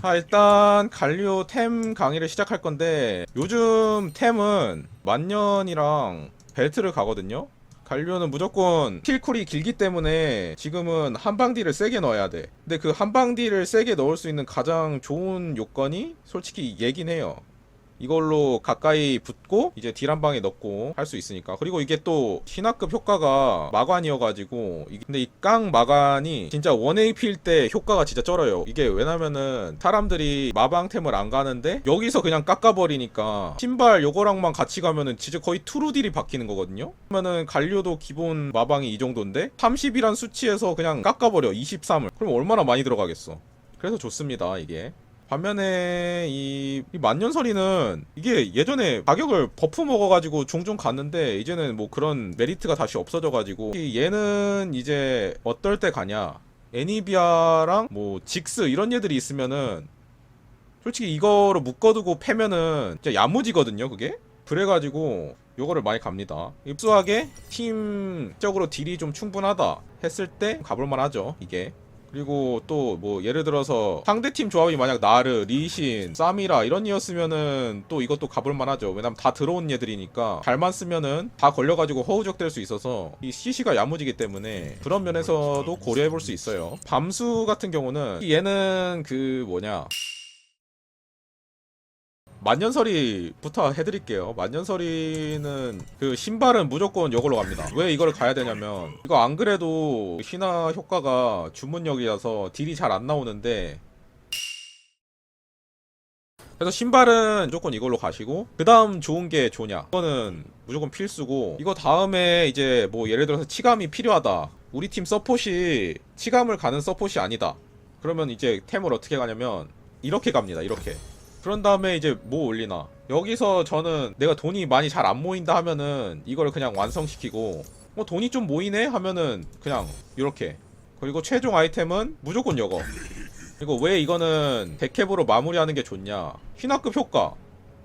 아 일단 갈리오 템 강의를 시작할 건데 요즘 템은 만년이랑 벨트를 가거든요. 갈리오는 무조건 킬쿨이 길기 때문에 지금은 한방디를 세게 넣어야 돼. 근데 그 한방디를 세게 넣을 수 있는 가장 좋은 요건이 솔직히 얘긴 해요 이걸로 가까이 붙고 이제 딜 한 방에 넣고 할 수 있으니까. 그리고 이게 또 신화급 효과가 마관이어가지고 근데 이 깡 마관이 진짜 1AP일 때 효과가 진짜 쩔어요. 이게 왜냐면은 사람들이 마방템을 안 가는데 여기서 그냥 깎아버리니까 신발 요거랑만 같이 가면은 진짜 거의 투루 딜이 바뀌는 거거든요. 그러면은 갈료도 기본 마방이 이 정도인데 30이란 수치에서 그냥 깎아버려 23을. 그럼 얼마나 많이 들어가겠어. 그래서 좋습니다 이게 반면에 이, 이 만년설이는 이게 예전에 가격을 버프 먹어가지고 종종 갔는데 이제는 뭐 그런 메리트가 다시 없어져가지고 이 얘는 이제 어떨 때 가냐? 애니비아랑 뭐 직스 이런 얘들이 있으면은 솔직히 이거로 묶어두고 패면은 진짜 야무지거든요 그게? 그래가지고 요거를 많이 갑니다. 입수하게 팀적으로 딜이 좀 충분하다 했을 때 가볼만 하죠 이게 그리고 또 뭐 예를 들어서 상대팀 조합이 만약 나르, 리신, 사미라 이런 이었으면은 또 이것도 가볼 만 하죠. 왜냐면 다 들어온 얘들이니까 잘만 쓰면은 다 걸려가지고 허우적 될 수 있어서 이 CC가 야무지기 때문에 그런 면에서도 고려해볼 수 있어요. 밤수 같은 경우는 얘는 그 뭐냐 만년설이부터 해드릴게요. 만년설이는 그 신발은 무조건 이걸로 갑니다. 왜 이걸 가야 되냐면 이거 안 그래도 신화 효과가 주문력이라서 딜이 잘 안 나오는데 그래서 신발은 무조건 이걸로 가시고 그 다음 좋은 게 조냐. 이거는 무조건 필수고 이거 다음에 이제 뭐 예를 들어서 치감이 필요하다. 우리 팀 서폿이 치감을 가는 서폿이 아니다. 그러면 이제 템을 어떻게 가냐면 이렇게 갑니다. 이렇게 그런 다음에 이제 뭐 올리나? 여기서 저는 내가 돈이 많이 잘 안 모인다 하면은 이걸 그냥 완성시키고 뭐 돈이 좀 모이네 하면은 그냥 이렇게. 그리고 최종 아이템은 무조건 이거. 그리고 왜 이거는 데캡으로 마무리하는 게 좋냐? 휘나급 효과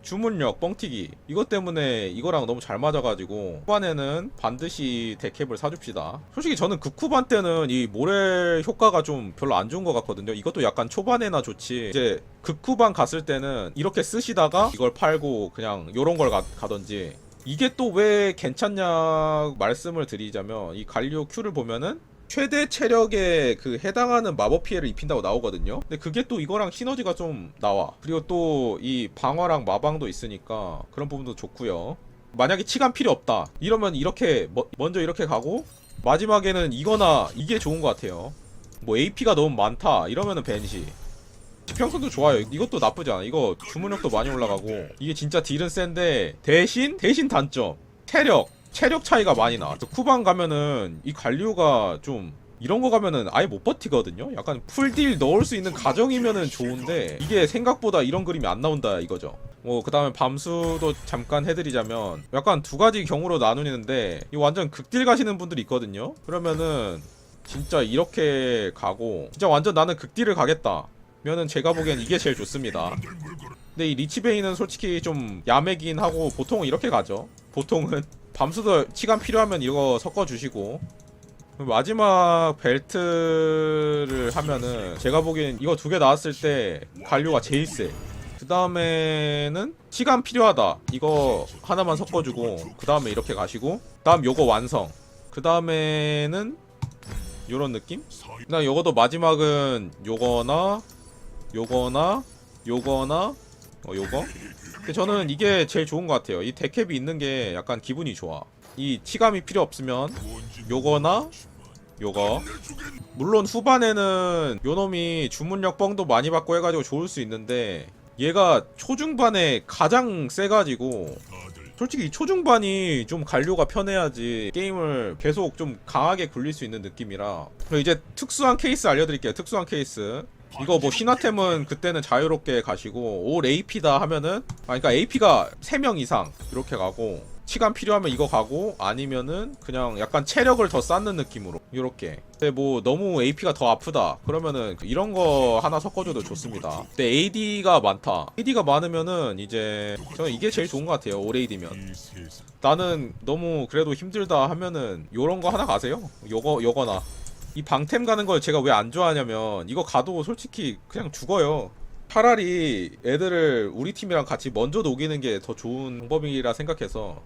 주문력 뻥튀기. 이것 때문에 이거랑 너무 잘 맞아가지고 후반에는 반드시 데캡을 사줍시다. 솔직히 저는 극후반 때는 이 모래 효과가 좀 별로 안 좋은 것 같거든요. 이것도 약간 초반에나 좋지. 이제 극후반 갔을 때는 이렇게 쓰시다가 이걸 팔고 그냥 요런 걸 가, 가던지. 이게 또 왜 괜찮냐 말씀을 드리자면 이 갈리오 큐를 보면은 최대 체력에 그 해당하는 마법 피해를 입힌다고 나오거든요. 근데 그게 또 이거랑 시너지가 좀 나와. 그리고 또 이 방어랑 마방도 있으니까 그런 부분도 좋고요. 만약에 치감 필요 없다. 이러면 이렇게 뭐- 먼저 이렇게 가고 마지막에는 이거나 이게 좋은 것 같아요. 뭐 AP가 너무 많다. 이러면은 벤시. 지평선도 좋아요. 이것도 나쁘지 않아. 이거 주문력도 많이 올라가고 이게 진짜 딜은 센데 대신 대신 단점 체력 체력 차이가 많이 나. 그 쿠방 가면은 이 갈리오가 좀 이런 거 가면은 아예 못 버티거든요. 약간 풀딜 넣을 수 있는 가정이면은 좋은데 이게 생각보다 이런 그림이 안 나온다 이거죠. 뭐 그다음에 밤수도 잠깐 해드리자면 약간 두 가지 경우로 나누는데 이 완전 극딜 가시는 분들이 있거든요. 그러면은 진짜 이렇게 가고 진짜 완전 나는 극딜을 가겠다. 면은 제가 보기엔 이게 제일 좋습니다. 근데 이 리치베이는 솔직히 좀 야매긴 하고 보통은 이렇게 가죠. 보통은 밤수도 치간 필요하면 이거 섞어주시고 마지막 벨트를 하면은 제가 보기엔 이거 두 개 나왔을 때 갈료가 제일 세. 그 다음에는 시간 필요하다. 이거 하나만 섞어주고 그 다음에 이렇게 가시고 다음 요거 완성. 그 다음에는 요런 느낌? 나 요거도 마지막은 요거나 요거나 요거나 어 요거? 근데 저는 이게 제일 좋은 것 같아요. 이 데캡이 있는 게 약간 기분이 좋아. 이 치감이 필요 없으면 요거나 요거. 물론 후반에는 요놈이 주문력 뻥도 많이 받고 해가지고 좋을 수 있는데 얘가 초중반에 가장 세가지고 솔직히 이 초중반이 좀 관료가 편해야지 게임을 계속 좀 강하게 굴릴 수 있는 느낌이라. 이제 특수한 케이스 알려드릴게요. 특수한 케이스 이거 뭐 신화템은 그때는 자유롭게 가시고 올 AP다 하면은 아 그러니까 AP가 3명 이상 이렇게 가고 시간 필요하면 이거 가고 아니면은 그냥 약간 체력을 더 쌓는 느낌으로 이렇게. 근데 뭐 너무 AP가 더 아프다 그러면은 이런 거 하나 섞어줘도 좋습니다. 근데 AD가 많다. AD가 많으면은 이제 저는 이게 제일 좋은 것 같아요 올 AD면. 나는 너무 그래도 힘들다 하면은 요런 거 하나 가세요? 요거 요거나 이 방템 가는 걸 제가 왜 안 좋아하냐면 이거 가도 솔직히 그냥 죽어요. 차라리 애들을 우리 팀이랑 같이 먼저 녹이는 게 더 좋은 방법이라 생각해서